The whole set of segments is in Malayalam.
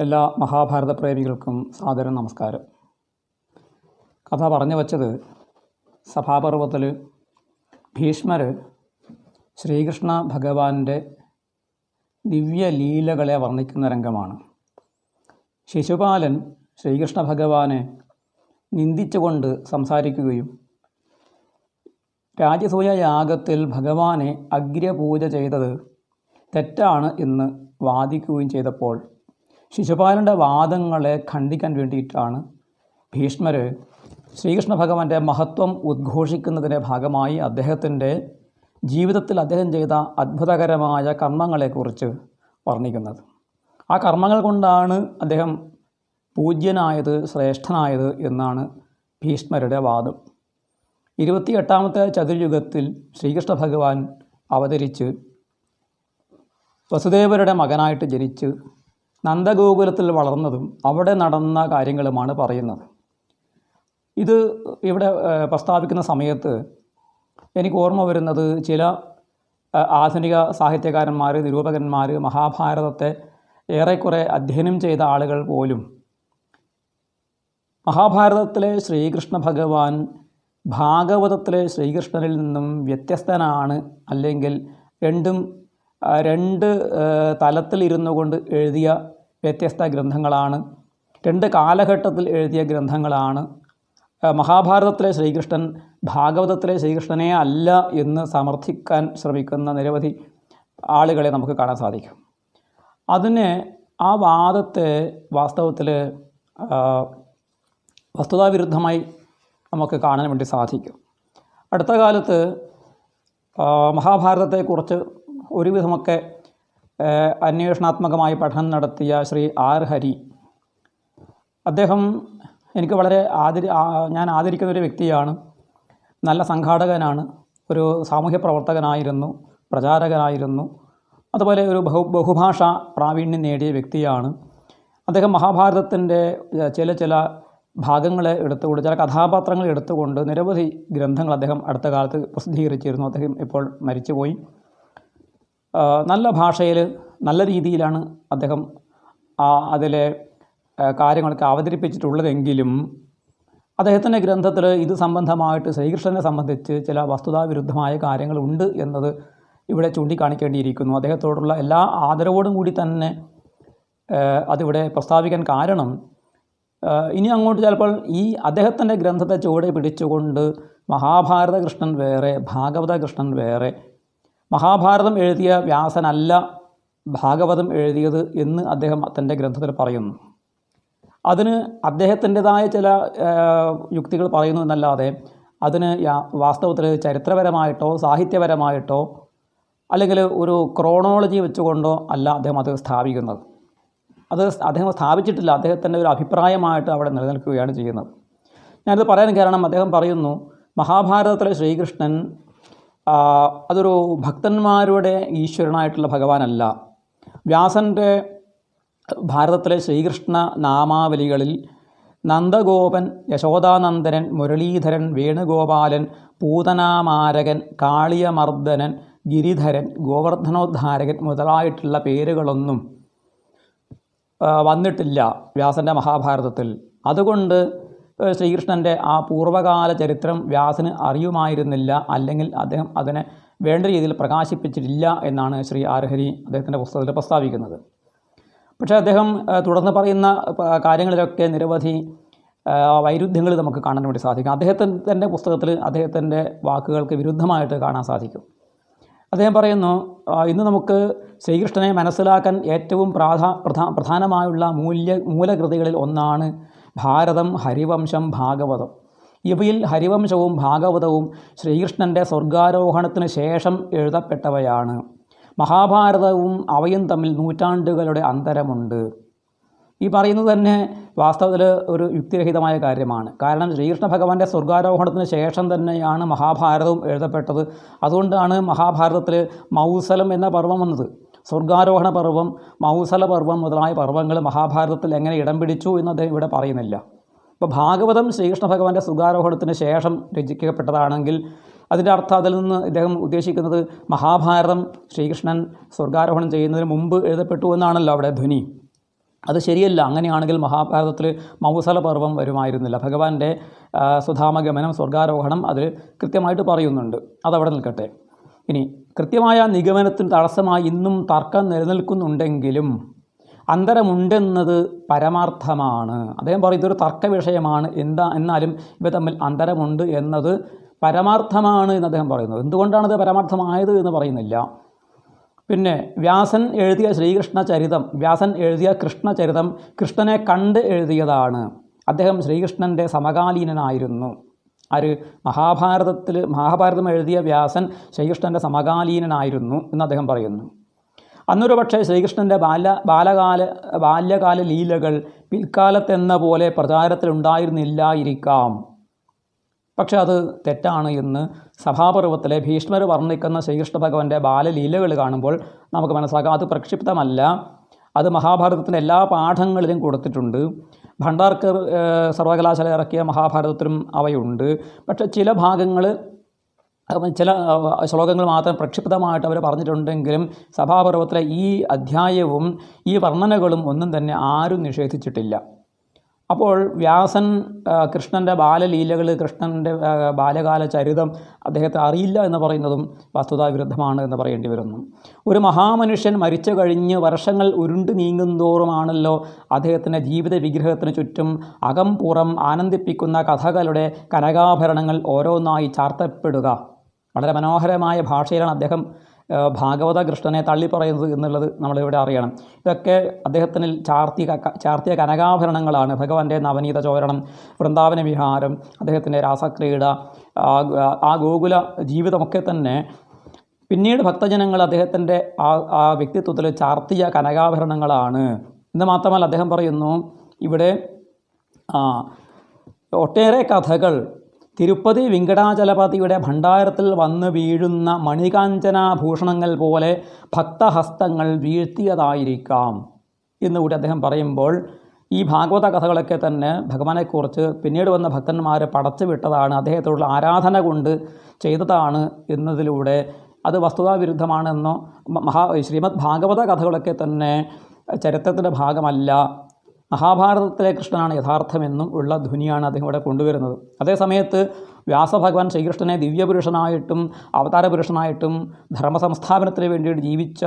എല്ലാ മഹാഭാരത പ്രേമികൾക്കും സാദരം നമസ്കാരം. കഥ പറഞ്ഞു വച്ചത് സഭാപർവത്തിൽ ഭീഷ്മർ ശ്രീകൃഷ്ണ ഭഗവാന്റെ ദിവ്യലീലകളെ വർണിക്കുന്ന രംഗമാണ്. ശിശുപാലൻ ശ്രീകൃഷ്ണ ഭഗവാനെ നിന്ദിച്ചുകൊണ്ട് സംസാരിക്കുകയും രാജസൂയ യാഗത്തിൽ ഭഗവാനെ അഗ്രപൂജ ചെയ്തത് തെറ്റാണ് എന്ന് വാദിക്കുകയും ചെയ്തപ്പോൾ ശിശുപാലന്റെ വാദങ്ങളെ ഖണ്ഡിക്കാൻ വേണ്ടിയിട്ടാണ് ഭീഷ്മർ ശ്രീകൃഷ്ണ ഭഗവാന്റെ മഹത്വം ഉദ്ഘോഷിക്കുന്നതിന്റെ ഭാഗമായി അദ്ദേഹത്തിന്റെ ജീവിതത്തിൽ അദ്ദേഹം ചെയ്ത അത്ഭുതകരമായ കർമ്മങ്ങളെക്കുറിച്ച് വർണിക്കുന്നത്. ആ കർമ്മങ്ങൾ കൊണ്ടാണ് അദ്ദേഹം പൂജ്യനായത് ശ്രേഷ്ഠനായത് എന്നാണ് ഭീഷ്മരുടെ വാദം. ഇരുപത്തിയെട്ടാമത്തെ ചതുർയുഗത്തിൽ ശ്രീകൃഷ്ണ ഭഗവാൻ അവതരിച്ച് വസുദേവരുടെ മകനായിട്ട് ജനിച്ച് നന്ദഗോകുലത്തിൽ വളർന്നതും അവിടെ നടന്ന കാര്യങ്ങളുമാണ് പറയുന്നത്. ഇത് ഇവിടെ പ്രസ്താവിക്കുന്ന സമയത്ത് എനിക്ക് ഓർമ്മ വരുന്നത് ചില ആധുനിക സാഹിത്യകാരന്മാർ നിരൂപകന്മാർ മഹാഭാരതത്തെ ഏറെക്കുറെ അധ്യയനം ചെയ്ത ആളുകൾ പോലും മഹാഭാരതത്തിലെ ശ്രീകൃഷ്ണ ഭഗവാൻ ഭാഗവതത്തിലെ ശ്രീകൃഷ്ണനിൽ നിന്നും വ്യത്യസ്തനാണ് അല്ലെങ്കിൽ രണ്ടും രണ്ട് തലത്തിലിരുന്നു കൊണ്ട് എഴുതിയ വ്യത്യസ്ത ഗ്രന്ഥങ്ങളാണ്. രണ്ട് കാലഘട്ടത്തിൽ എഴുതിയ ഗ്രന്ഥങ്ങളാണ്. മഹാഭാരതത്തിലെ ശ്രീകൃഷ്ണൻ ഭാഗവതത്തിലെ ശ്രീകൃഷ്ണനെ അല്ല എന്ന് സമർത്ഥിക്കാൻ ശ്രമിക്കുന്ന നിരവധി ആളുകളെ നമുക്ക് കാണാൻ സാധിക്കും. അതിന് ആ വാദത്തെ വാസ്തവത്തിൽ വസ്തുതാവിരുദ്ധമായി നമുക്ക് കാണാൻ വേണ്ടി സാധിക്കും. അടുത്ത കാലത്ത് മഹാഭാരതത്തെക്കുറിച്ച് ഒരുവിധമൊക്കെ അന്വേഷണാത്മകമായി പഠനം നടത്തിയ ശ്രീ ആർ ഹരി. അദ്ദേഹം എനിക്ക് വളരെ ആദരി ഞാൻ ആദരിക്കുന്ന ഒരു വ്യക്തിയാണ്. നല്ല സംഘാടകനാണ്. ഒരു സാമൂഹ്യ പ്രവർത്തകനായിരുന്നു. പ്രചാരകനായിരുന്നു. അതുപോലെ ഒരു ബഹു ബഹുഭാഷ പ്രാവീണ്യം നേടിയ വ്യക്തിയാണ്. അദ്ദേഹം മഹാഭാരതത്തിന്റെ ചില ചില ഭാഗങ്ങളെ എടുത്തുകൊണ്ട് ചില കഥാപാത്രങ്ങൾ എടുത്തുകൊണ്ട് നിരവധി ഗ്രന്ഥങ്ങൾ അദ്ദേഹം അടുത്ത കാലത്ത് പ്രസിദ്ധീകരിച്ചിരുന്നു. അദ്ദേഹം ഇപ്പോൾ മരിച്ചുപോയി. നല്ല ഭാഷയിൽ നല്ല രീതിയിലാണ് അദ്ദേഹം ആ അതിലെ കാര്യങ്ങളൊക്കെ അവതരിപ്പിച്ചിട്ടുള്ളതെങ്കിലും അദ്ദേഹത്തിന്റെ ഗ്രന്ഥത്തിൽ ഇത് സംബന്ധമായിട്ട് ശ്രീകൃഷ്ണനെ സംബന്ധിച്ച് ചില വസ്തുതാവിരുദ്ധമായ കാര്യങ്ങളുണ്ട് എന്നത് ഇവിടെ ചൂണ്ടിക്കാണിക്കേണ്ടിയിരിക്കുന്നു. അദ്ദേഹത്തോടുള്ള എല്ലാ ആദരവോടും കൂടി തന്നെ അതിവിടെ പ്രസ്താവിക്കാൻ കാരണം ഇനി അങ്ങോട്ട് ചിലപ്പോൾ ഈ അദ്ദേഹത്തിന്റെ ഗ്രന്ഥത്തെ ചുവടെ പിടിച്ചുകൊണ്ട് മഹാഭാരത കൃഷ്ണൻ വേറെ ഭാഗവത കൃഷ്ണൻ വേറെ മഹാഭാരതം എഴുതിയ വ്യാസനല്ല ഭാഗവതം എഴുതിയത് എന്ന് അദ്ദേഹം തന്റെ ഗ്രന്ഥത്തിൽ പറയുന്നു. അതിന് അദ്ദേഹത്തിന്റെതായ ചില യുക്തികൾ പറയുന്നു എന്നല്ലാതെ അതിന് വാസ്തവത്തിൽ ചരിത്രപരമായിട്ടോ സാഹിത്യപരമായിട്ടോ അല്ലെങ്കിൽ ഒരു ക്രോണോളജി വെച്ചുകൊണ്ടോ അല്ല അദ്ദേഹം അത് സ്ഥാപിക്കുന്നത്. അത് അദ്ദേഹം സ്ഥാപിച്ചിട്ടില്ല. അദ്ദേഹത്തിന്റെ ഒരു അഭിപ്രായമായിട്ട് അവിടെ നിലനിൽക്കുകയാണ് ചെയ്യുന്നത്. ഞാനിത് പറയാൻ കാരണം അദ്ദേഹം പറയുന്നു മഹാഭാരതത്തിലെ ശ്രീകൃഷ്ണൻ അതൊരു ഭക്തന്മാരുടെ ഈശ്വരനായിട്ടുള്ള ഭഗവാനല്ല. വ്യാസന്റെ ഭാരതത്തിലെ ശ്രീകൃഷ്ണ നാമാവലികളിൽ നന്ദഗോപൻ യശോദാനന്ദനൻ മുരളീധരൻ വേണുഗോപാലൻ പൂതനാമാരകൻ കാളിയമർദ്ദനൻ ഗിരിധരൻ ഗോവർദ്ധനോദ്ധാരകൻ മുതലായിട്ടുള്ള പേരുകളൊന്നും വന്നിട്ടില്ല വ്യാസന്റെ മഹാഭാരതത്തിൽ. അതുകൊണ്ട് ശ്രീകൃഷ്ണന്റെ ആ പൂർവകാല ചരിത്രം വ്യാസന് അറിയുമായിരുന്നില്ല. അല്ലെങ്കിൽ അദ്ദേഹം അതിനെ വേണ്ട രീതിയിൽ പ്രകാശിപ്പിച്ചിട്ടില്ല എന്നാണ് ശ്രീ ആർഹരി അദ്ദേഹത്തിന്റെ പുസ്തകത്തിൽ പ്രസ്താവിക്കുന്നത്. പക്ഷേ അദ്ദേഹം തുടർന്ന് പറയുന്ന കാര്യങ്ങളിലൊക്കെ നിരവധി വൈരുദ്ധ്യങ്ങൾ നമുക്ക് കാണാൻ വേണ്ടി സാധിക്കും. അദ്ദേഹത്തിന്റെ പുസ്തകത്തിൽ അദ്ദേഹത്തിന്റെ വാക്കുകൾക്ക് വിരുദ്ധമായിട്ട് കാണാൻ സാധിക്കും. അദ്ദേഹം പറയുന്നു ഇന്ന് നമുക്ക് ശ്രീകൃഷ്ണനെ മനസ്സിലാക്കാൻ ഏറ്റവും പ്രാധാ പ്രധാ പ്രധാനമായുള്ള മൂല്യ മൂലകൃതികളിൽ ഒന്നാണ് ഭാരതം ഹരിവംശം ഭാഗവതം. ഇവയിൽ ഹരിവംശവും ഭാഗവതവും ശ്രീകൃഷ്ണന്റെ സ്വർഗാരോഹണത്തിന് ശേഷം എഴുതപ്പെട്ടവയാണ്. മഹാഭാരതവും അവയും തമ്മിൽ നൂറ്റാണ്ടുകളുടെ അന്തരമുണ്ട്. ഈ പറയുന്നത് തന്നെ വാസ്തവത്തിൽ ഒരു യുക്തിരഹിതമായ കാര്യമാണ്. കാരണം ശ്രീകൃഷ്ണ ഭഗവാന്റെ സ്വർഗാരോഹണത്തിന് ശേഷം തന്നെയാണ് മഹാഭാരതവും എഴുതപ്പെട്ടത്. അതുകൊണ്ടാണ് മഹാഭാരതത്തിൽ മൗസലം എന്ന പർവം വന്നത്. സ്വർഗാരോഹണ പർവം മൗസല പർവം മുതലായ പർവങ്ങൾ മഹാഭാരതത്തിൽ എങ്ങനെ ഇടം പിടിച്ചു എന്ന് അദ്ദേഹം ഇവിടെ പറയുന്നില്ല. അപ്പോൾ ഭാഗവതം ശ്രീകൃഷ്ണ ഭഗവാന്റെ സുഖാരോഹണത്തിന് ശേഷം രചിക്കപ്പെട്ടതാണെങ്കിൽ അതിന്റെ അർത്ഥം അതിൽ നിന്ന് ഇദ്ദേഹം ഉദ്ദേശിക്കുന്നത് മഹാഭാരതം ശ്രീകൃഷ്ണൻ സ്വർഗാരോഹണം ചെയ്യുന്നതിന് മുമ്പ് എഴുതപ്പെട്ടു എന്നാണല്ലോ അവിടെ ധ്വനി. അത് ശരിയല്ല. അങ്ങനെയാണെങ്കിൽ മഹാഭാരതത്തിൽ മൗസല പർവം വരുമായിരുന്നില്ല. ഭഗവാന്റെ സുധാമഗമനം സ്വർഗാരോഹണം അതിൽ കൃത്യമായിട്ട് പറയുന്നുണ്ട്. അതവിടെ നിൽക്കട്ടെ. ഇനി കൃത്യമായ നിഗമനത്തിന് തടസ്സമായി ഇന്നും തർക്കം നിലനിൽക്കുന്നുണ്ടെങ്കിലും അന്തരമുണ്ടെന്നത് പരമാർത്ഥമാണ്. അദ്ദേഹം പറയും ഇതൊരു തർക്ക വിഷയമാണ്. എന്താ എന്നാലും ഇവ തമ്മിൽ അന്തരമുണ്ട് എന്നത് പരമാർത്ഥമാണ് എന്ന് അദ്ദേഹം പറയുന്നത് എന്തുകൊണ്ടാണത് പരമാർത്ഥമായത് എന്ന് പറയുന്നില്ല. പിന്നെ വ്യാസൻ എഴുതിയ ശ്രീകൃഷ്ണ ചരിതം വ്യാസൻ എഴുതിയ കൃഷ്ണചരിതം കൃഷ്ണനെ കണ്ട് എഴുതിയതാണ്. അദ്ദേഹം ശ്രീകൃഷ്ണന്റെ സമകാലീനനായിരുന്നു. ആര് മഹാഭാരതത്തിൽ മഹാഭാരതം എഴുതിയ വ്യാസൻ ശ്രീകൃഷ്ണന്റെ സമകാലീനനായിരുന്നു എന്ന് അദ്ദേഹം പറയുന്നു. അന്നൊരു പക്ഷേ ശ്രീകൃഷ്ണന്റെ ബാല ബാലകാല ബാല്യകാല ലീലകൾ പിൽക്കാലത്തെന്ന പോലെ പ്രചാരത്തിലുണ്ടായിരുന്നില്ലായിരിക്കാം പക്ഷെ അത് തെറ്റാണ് എന്ന് സഭാപർവത്തിലെ ഭീഷ്മർ വർണിക്കുന്ന ശ്രീകൃഷ്ണ ഭഗവാന്റെ ബാലലീലകൾ കാണുമ്പോൾ നമുക്ക് മനസ്സിലാക്കാം അത് പ്രക്ഷിപ്തമല്ല. അത് മഹാഭാരതത്തിന്റെ എല്ലാ പാഠങ്ങളിലും കൊടുത്തിട്ടുണ്ട്. ഭണ്ഡാർക്കർ സർവകലാശാല ഇറക്കിയ മഹാഭാരതത്തിലും അവയുണ്ട്. പക്ഷേ ചില ഭാഗങ്ങൾ ചില ശ്ലോകങ്ങൾ മാത്രം പ്രക്ഷിപ്തമായിട്ട് അവർ പറഞ്ഞിട്ടുണ്ടെങ്കിലും സഭാപർവത്തിലെ ഈ അധ്യായവും ഈ വർണനകളും ഒന്നും തന്നെ ആരും നിഷേധിച്ചിട്ടില്ല. അപ്പോൾ വ്യാസൻ കൃഷ്ണന്റെ ബാലലീലകൾ കൃഷ്ണന്റെ ബാലകാല ചരിതം അദ്ദേഹത്തെ അറിയില്ല എന്ന് പറയുന്നതും വസ്തുതാവിരുദ്ധമാണ് എന്ന് പറയേണ്ടി വരുന്നു. ഒരു മഹാമനുഷ്യൻ മരിച്ചു കഴിഞ്ഞ് വർഷങ്ങൾ ഉരുണ്ടു നീങ്ങുന്തോറുമാണല്ലോ അദ്ദേഹത്തിന്റെ ജീവിത വിഗ്രഹത്തിന് ചുറ്റും അകംപുറം ആനന്ദിപ്പിക്കുന്ന കഥകളുടെ കനകാഭരണങ്ങൾ ഓരോന്നായി ചാർത്തപ്പെടുക. വളരെ മനോഹരമായ ഭാഷയിലാണ് അദ്ദേഹം ഭാഗവത കൃഷ്ണനെ തള്ളിപ്പറയുന്നത് എന്നുള്ളത് നമ്മളിവിടെ അറിയണം. ഇതൊക്കെ അദ്ദേഹത്തിന് ചാർത്തിയ ചാർത്തിയ കനകാഭരണങ്ങളാണ്. ഭഗവാന്റെ നവനീത ചോരണം വൃന്ദാവന വിഹാരം അദ്ദേഹത്തിന്റെ രാസക്രീഡ ആ ഗോകുല ജീവിതമൊക്കെ തന്നെ പിന്നീട് ഭക്തജനങ്ങൾ അദ്ദേഹത്തിന്റെ ആ ആ വ്യക്തിത്വത്തിൽ ചാർത്തിയ കനകാഭരണങ്ങളാണ്. എന്ന് മാത്രമല്ല അദ്ദേഹം പറയുന്നു ഇവിടെ ഒട്ടേറെ കഥകൾ തിരുപ്പതി വെങ്കടാചലപതിയുടെ ഭണ്ഡാരത്തിൽ വന്ന് വീഴുന്ന മണികാഞ്ചനാഭൂഷണങ്ങൾ പോലെ ഭക്തഹസ്തങ്ങൾ വീഴ്ത്തിയതായിരിക്കാം. എന്നുകൂടി അദ്ദേഹം പറയുമ്പോൾ ഈ ഭാഗവത കഥകളൊക്കെ തന്നെ ഭഗവാനെക്കുറിച്ച് പിന്നീട് വന്ന ഭക്തന്മാരെ പടച്ചു വിട്ടതാണ് അദ്ദേഹത്തോടുള്ള ആരാധന കൊണ്ട് ചെയ്തതാണ് എന്നതിലൂടെ അത് വസ്തുതാവിരുദ്ധമാണെന്നോ മഹാ ശ്രീമദ് ഭാഗവത കഥകളൊക്കെ തന്നെ ചരിത്രത്തിന്റെ ഭാഗമല്ല മഹാഭാരതത്തിലെ കൃഷ്ണനാണ് യഥാർത്ഥമെന്നും ഉള്ള ധ്വനിയാണ് അദ്ദേഹം ഇവിടെ കൊണ്ടുവരുന്നത്. അതേസമയത്ത് വ്യാസഭഗവാൻ ശ്രീകൃഷ്ണനെ ദിവ്യപുരുഷനായിട്ടും അവതാരപുരുഷനായിട്ടും ധർമ്മസംസ്ഥാപനത്തിന് വേണ്ടിയിട്ട് ജീവിച്ച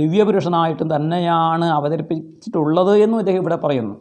ദിവ്യപുരുഷനായിട്ടും തന്നെയാണ് അവതരിപ്പിച്ചിട്ടുള്ളത് എന്നും ഇദ്ദേഹം ഇവിടെ പറയുന്നു.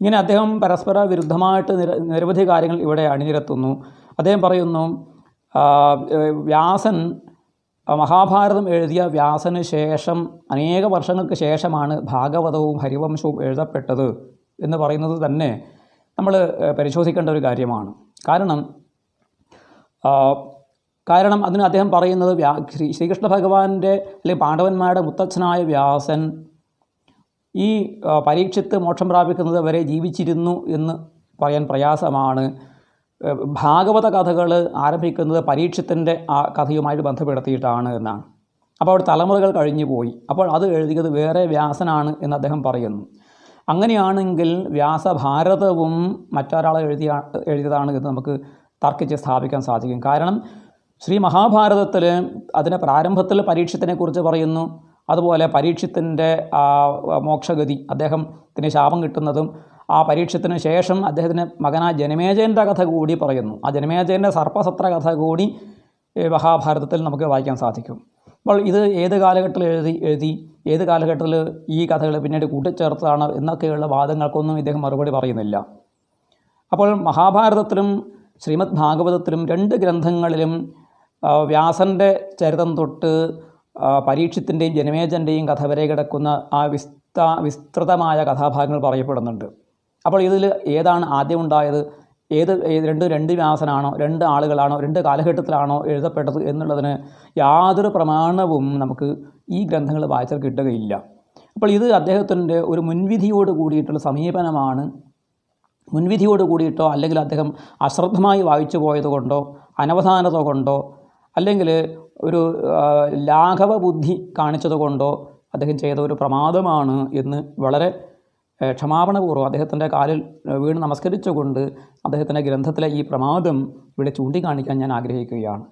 ഇങ്ങനെ അദ്ദേഹം പരസ്പര വിരുദ്ധമായിട്ട് നിര നിരവധി കാര്യങ്ങൾ ഇവിടെ അണിനിരത്തുന്നു. അദ്ദേഹം പറയുന്നു വ്യാസൻ മഹാഭാരതം എഴുതിയ വ്യാസന് ശേഷം അനേക വർഷങ്ങൾക്ക് ശേഷമാണ് ഭാഗവതവും ഹരിവംശവും എഴുതപ്പെട്ടത് എന്ന് പറയുന്നത് തന്നെ നമ്മൾ പരിശോധിക്കേണ്ട ഒരു കാര്യമാണ്. കാരണം കാരണം അതിന് അദ്ദേഹം പറയുന്നത് വ്യാ ശ്രീ ശ്രീകൃഷ്ണ ഭഗവാന്റെ അല്ലെങ്കിൽ പാണ്ഡവന്മാരുടെ മുത്തച്ഛനായ വ്യാസൻ ഈ പരീക്ഷത്ത് മോക്ഷം പ്രാപിക്കുന്നത് വരെ ജീവിച്ചിരുന്നു എന്ന് പറയാൻ പ്രയാസമാണ്. ഭാഗവത കഥകൾ ആരംഭിക്കുന്നത് പരീക്ഷത്തിന്റെ ആ കഥയുമായിട്ട് ബന്ധപ്പെടുത്തിയിട്ടാണ് എന്നാണ്. അപ്പോൾ അവിടെ തലമുറകൾ കഴിഞ്ഞു പോയി. അപ്പോൾ അത് എഴുതിയത് വേറെ വ്യാസനാണ് എന്ന് അദ്ദേഹം പറയുന്നു. അങ്ങനെയാണെങ്കിൽ വ്യാസഭാരതവും മറ്റൊരാൾ എഴുതിയ എഴുതിയതാണ് എന്ന് നമുക്ക് തർക്കിച്ച് സ്ഥാപിക്കാൻ സാധിക്കും. കാരണം ശ്രീ മഹാഭാരതത്തിൽ അതിന്റെ പ്രാരംഭത്തിൽ പരീക്ഷത്തിനെക്കുറിച്ച് പറയുന്നു. അതുപോലെ പരീക്ഷത്തിന്റെ മോക്ഷഗതി അദ്ദേഹത്തിന് ശാപം കിട്ടുന്നതും ആ പരീക്ഷത്തിന് ശേഷം അദ്ദേഹത്തിന് മകനായ ജനമേജയന്റെ കഥ കൂടി പറയുന്നു. ആ ജനമേജയന്റെ സർപ്പസത്ര കഥ കൂടി മഹാഭാരതത്തിൽ നമുക്ക് വായിക്കാൻ സാധിക്കും. അപ്പോൾ ഇത് ഏത് കാലഘട്ടത്തിൽ എഴുതി എഴുതി ഏത് കാലഘട്ടത്തിൽ ഈ കഥകൾ പിന്നീട് കൂട്ടിച്ചേർത്തതാണ് എന്നൊക്കെയുള്ള വാദങ്ങൾക്കൊന്നും ഇദ്ദേഹം മറുപടി പറയുന്നില്ല. അപ്പോൾ മഹാഭാരതത്തിലും ശ്രീമദ് ഭാഗവതത്തിലും രണ്ട് ഗ്രന്ഥങ്ങളിലും വ്യാസന്റെ ചരിതം തൊട്ട് പരീക്ഷത്തിന്റെയും ജനമേജന്റെയും കഥ വരെ കിടക്കുന്ന ആ വിസ്ത വിസ്തൃതമായ കഥാഭാഗങ്ങൾ പറയപ്പെടുന്നുണ്ട്. അപ്പോൾ ഇതിൽ ഏതാണ് ആദ്യം ഉണ്ടായത്? ഏത് രണ്ട് രണ്ട് വ്യാസനാണോ രണ്ട് ആളുകളാണോ രണ്ട് കാലഘട്ടത്തിലാണോ എഴുതപ്പെട്ടത് എന്നുള്ളതിന് യാതൊരു പ്രമാണവും നമുക്ക് ഈ ഗ്രന്ഥങ്ങൾ വായിച്ചാൽ കിട്ടുകയില്ല. അപ്പോൾ ഇത് അദ്ദേഹത്തിന്റെ ഒരു മുൻവിധിയോട് കൂടിയിട്ടുള്ള സമീപനമാണ്. മുൻവിധിയോട് കൂടിയിട്ടോ അല്ലെങ്കിൽ അദ്ദേഹം അശ്രദ്ധമായി വായിച്ചു പോയത് കൊണ്ടോ അനവധാനത കൊണ്ടോ അല്ലെങ്കിൽ ഒരു ലാഘവ ബുദ്ധി കാണിച്ചത് കൊണ്ടോ അദ്ദേഹം ചെയ്ത ഒരു പ്രമാദമാണ് എന്ന് വളരെ ക്ഷമാപണപൂർവം അദ്ദേഹത്തിന്റെ കാലിൽ വീണ് നമസ്കരിച്ചുകൊണ്ട് അദ്ദേഹത്തിന്റെ ഗ്രന്ഥത്തിലെ ഈ പ്രമാദം ഇവിടെ ചൂണ്ടിക്കാണിക്കാൻ ഞാൻ ആഗ്രഹിക്കുകയാണ്.